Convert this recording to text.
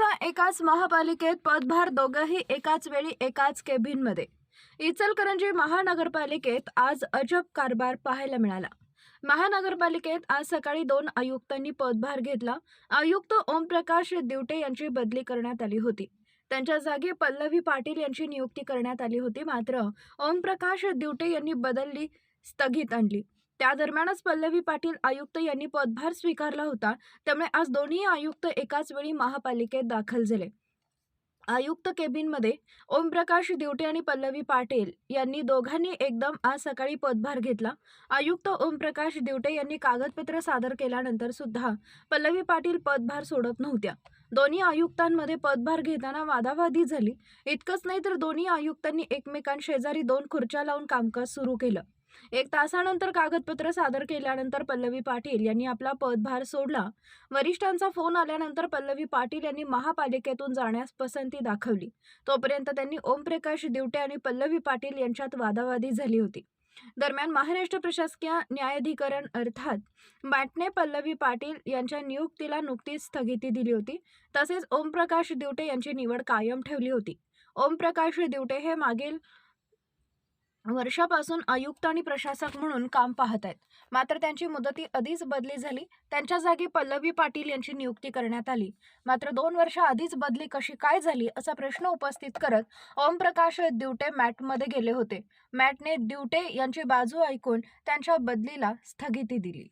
वरिष्ठांचा एकाच महापालिकेत पदभार दोघंही एकाच वेळी एकाच केबिनमध्ये. इचलकरंजी महानगरपालिकेत आज अजब कारभार पाहायला मिळाला. महानगरपालिकेत आज सकाळी दोन आयुक्तांनी पदभार घेतला. आयुक्त ओमप्रकाश दिवटे यांची बदली करण्यात आली होती. त्यांच्या जागी पल्लवी पाटील यांची नियुक्ती करण्यात आली होती. मात्र ओमप्रकाश दिवटे यांनी बदलली स्थगित आणली. त्या दरम्यानच पल्लवी पाटील आयुक्त यांनी पदभार स्वीकारला होता. त्यामुळे आज दोन्ही आयुक्त एकाच वेळी महापालिकेत दाखल झाले. आयुक्त केबिनमध्ये ओमप्रकाश दिवटे आणि पल्लवी पाटील यांनी दोघांनी एकदम आज सकाळी पदभार घेतला. आयुक्त ओमप्रकाश दिवटे यांनी कागदपत्र सादर केल्यानंतर सुद्धा पल्लवी पाटील पदभार सोडत नव्हत्या. दोन्ही आयुक्तांमध्ये पदभार घेताना वादावादी झाली. इतकंच नाही तर दोन्ही आयुक्तांनी एकमेकांशेजारी दोन खुर्च्या लावून कामकाज सुरू केलं. एक तासानंतर कागदपत्र सादर केल्यानंतर पल्लवी पाटील यांनी आपला पदभार सोडला. वरिष्ठांचा फोन आल्यानंतर पल्लवी पाटील यांनी महापालिकेतून जाण्यास पसंती दाखवली. तोपर्यंत त्यांनी ओमप्रकाश दिवटे आणि पल्लवी पाटील यांच्यात वादावादी झाली होती. दरम्यान महाराष्ट्र प्रशासकीय न्यायाधिकरण अर्थात मॅटने पल्लवी पाटील यांच्या नियुक्तीला नुकतीच स्थगिती दिली होती. तसेच ओमप्रकाश दिवटे यांची निवड कायम ठेवली होती. ओमप्रकाश दिवटे हे मागील वर्षापासून आयुक्त आणि प्रशासक म्हणून काम पाहत आहेत. मात्र त्यांची मुदती आधीच बदली झाली. त्यांच्या जागी पल्लवी पाटील यांची नियुक्ती करण्यात आली. मात्र दोन वर्ष आधीच बदली कशी काय झाली असा प्रश्न उपस्थित करत ओमप्रकाश दिवटे मॅटमध्ये गेले होते. मॅटने दिवटे यांची बाजू ऐकून त्यांच्या बदलीला स्थगिती दिली.